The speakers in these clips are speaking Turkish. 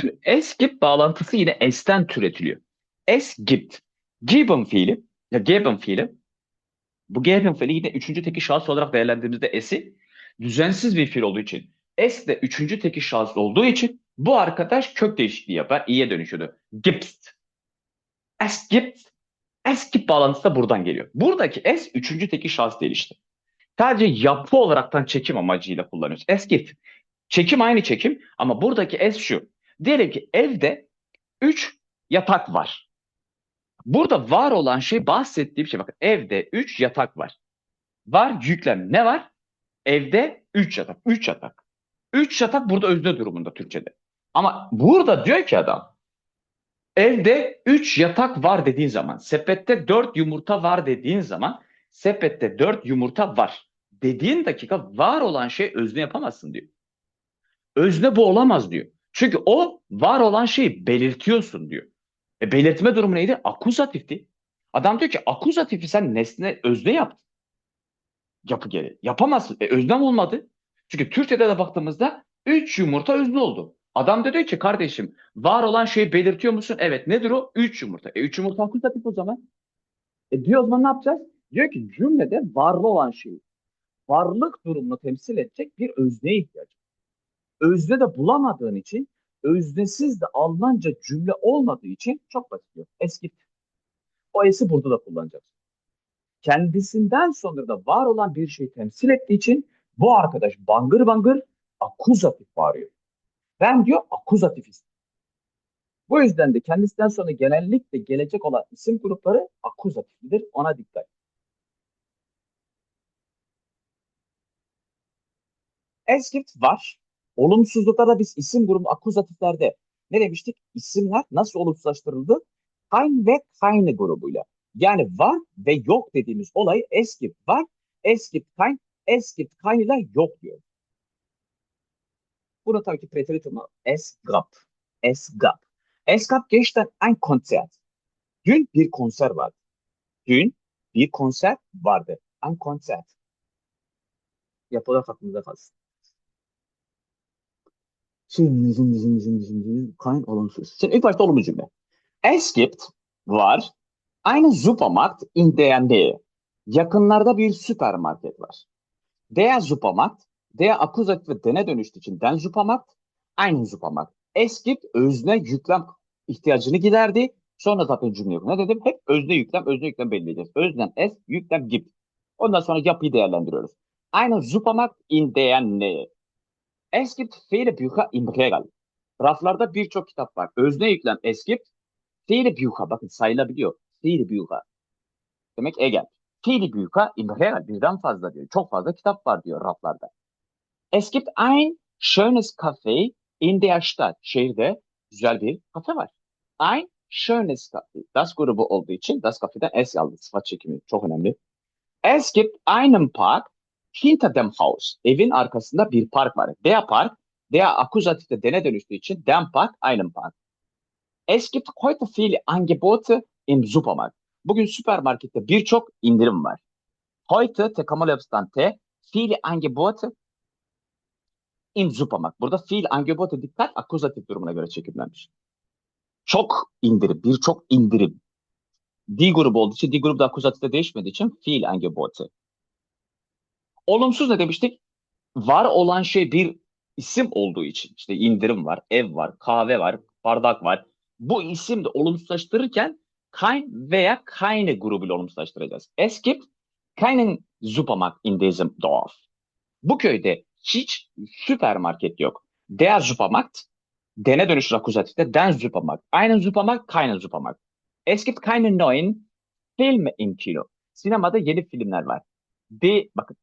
Şimdi es gibt bağlantısı yine S'ten türetiliyor. Es gibt. Geben fiili, ya geben fiili. Bu geben fiili yine üçüncü tekil şahıs olarak değerlendirdiğimizde S'i düzensiz bir fiil olduğu için S de üçüncü tekil şahıs olduğu için bu arkadaş kök değişikliği yapar. i'ye dönüşüyordu. Gibst. Es gibt. Es gibt bağlantısı da buradan geliyor. Buradaki S üçüncü tekil şahıs değil işte. Sadece yapı olaraktan çekim amacıyla kullanıyoruz. Es gibt. Çekim aynı çekim ama buradaki S şu. Diyelim ki evde 3 yatak var. Burada var olan şey bahsettiğim şey bakın evde 3 yatak var. Var yüklem ne var? Evde 3 yatak. 3 yatak. 3 yatak burada özne durumunda Türkçe'de. Ama burada diyor ki adam evde 3 yatak var dediğin zaman sepette 4 yumurta var dediğin zaman sepette 4 yumurta var dediğin dakika var olan şey özne yapamazsın diyor. Özne bu olamaz diyor. Çünkü o var olan şeyi belirtiyorsun diyor. E belirtme durumu neydi? Akuzatifti. Adam diyor ki akuzatifi sen nesne özne yaptın. Yapı gereği. Yapamazsın. E öznem olmadı. Çünkü Türkçe'de de baktığımızda 3 yumurta özne oldu. Adam da diyor ki kardeşim var olan şeyi belirtiyor musun? Evet. Nedir o? 3 yumurta. E 3 yumurta akuzatif o zaman. E diyor o zaman ne yapacağız? Diyor ki cümlede varlı olan şeyi varlık durumunu temsil edecek bir özneye ihtiyacı var. Özne de bulamadığın için öznesiz de Almanca cümle olmadığı için çok basit diyor. Eski. O esi burada da kullanacaksın. Kendisinden sonra da var olan bir şeyi temsil ettiği için bu arkadaş bangır bangır akuzatif bağırıyor. Ben diyor akuzatif isim. Bu yüzden de kendisinden sonra genellikle gelecek olan isim grupları akuzatiflidir. Ona dikkat. Es gibt var. Olumsuzluklarda biz isim grubu akuzatiflerde ne demiştik? İsimler nasıl olumsuzlaştırıldı? Kein ve keine grubuyla. Yani var ve yok dediğimiz olay es gibt var, es gibt kein, es gibt keine ile yok diyor. Bunu tabii ki Präteritum es gab. Es gab. Es gab gestern ein Konzert. Dün bir konser vardı. Dün bir konser vardı. Ein Konzert. Yapılar aklınıza kalsın. Şimdi, şimdi, şimdi, şimdi, şimdi, kein olumsuz. Şimdi ilk başta olumlu cümle. Es gibt var einen Supermarkt in Nähe. Yakınlarda bir süpermarket var. Der Supermarkt, der akuzatif ve dene dönüştüğü için den Supermarkt, einen Supermarkt. Es gibt özne yüklem ihtiyacını giderdi. Sonra zaten cümle yok. Ne dedim? Hep özne yüklem, özne yüklem belirleyeceğiz. Öznen es, yüklem gibt. Ondan sonra yapıyı değerlendiriyoruz. Einen Supermarkt in Nähe. Es gibt viele Bücher im. Raflarda birçok kitap var. Özne yüklem es gibt. Viele Bücher, bakın sayılabiliyor. Viele Bücher. Demek Egel. Viele Bücher im Regal. Birden fazla diyor. Çok fazla kitap var diyor raflarda. Es gibt ein schönes Café in der Stadt. Şehirde güzel bir kafe var. Ein schönes Café. Das grubu olduğu için das Cafe'den es aldı. Sıfat çekimi çok önemli. Es gibt einen Park hinter dem Haus. Evin arkasında bir park var. Der Park, der akuzatifte dene dönüştüğü için dem Park, einen Park. Es gibt heute viele Angebote im Supermarkt. Bugün süpermarkette birçok indirim var. Heute tekamül yapısından T, viele Angebote im Supermarkt. Burada fiil Angebote dikkat akuzatif durumuna göre çekimlenmiş. Çok indirim, birçok indirim. D grubu olduğu için, D grubu da akuzatifte değişmediği için fiil Angebote. Olumsuz ne demiştik? Var olan şey bir isim olduğu için. işte indirim var, ev var, kahve var, bardak var. Bu isim de olumsuzlaştırırken kein veya keine grubuyla olumsuzlaştıracağız. Es gibt keinen Supermarkt in diesem. Bu köyde hiç süpermarket yok. Der Supermarkt, dene dönüşür akuzatifte, den Supermarkt. Einen Supermarkt, keinen Supermarkt. Es gibt keine neuen Filme im. Sinemada yeni filmler var. De, bakın,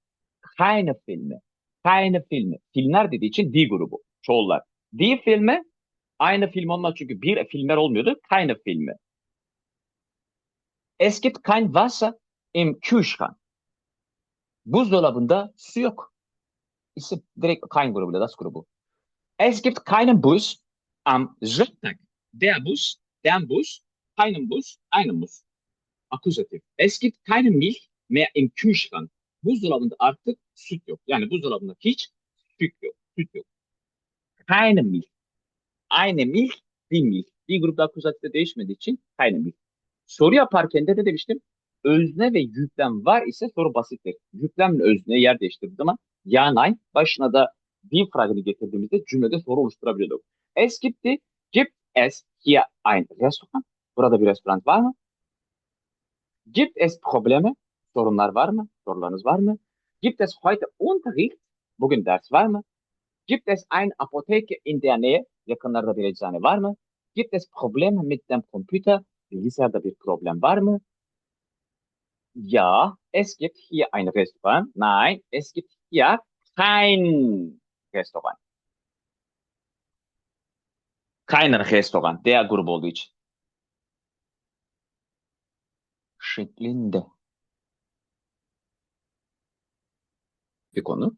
keine Filme. Keine Filme. Filmler dediği için D grubu. Çoğullar. Die Filme aynı film olmaz çünkü bir filmler olmuyordu. Keine Filme. Es gibt kein Wasser im Kühlschrank. Buzdolabında su yok. İsim direkt kein grubuyla, das grubu. Es gibt keinen Bus am Sonntag. Der Bus, der Bus, keinen Bus, einen Bus. Akuzatif. Es gibt keine Milch mehr im Kühlschrank. Buzdolabında artık süt yok. Yani buzdolabında hiç süt yok. Süt yok. Keine Milch. Aynı milk, bir milk. Bir grupta akuzatifte değişmediği için aynı milk. Soru yaparken de, de demiştim özne ve yüklem var ise soru basittir. Yüklemle özne yer değiştirdiği zaman ya nein başına da bir fragını getirdiğimizde cümlede soru oluşturabiliyorduk. Es gibt'i, gibt es hier ein Restaurant? Burada bir restoran var mı? Gibt es Probleme? Sorunlar var mı? Sorularınız var mı? Gibt es heute Unterricht? Bugün ders var mı? Gibt es eine Apotheke in der Nähe? Yakınlarda bir eczane var mı? Gibt es Probleme mit dem Computer? Bilgisayarda bir problem var mı? Ja, es gibt hier ein Restaurant. Nein, es gibt hier kein Restaurant. Kein Restaurant. Der grubu olduğu için. Şeklinde. Bir konu.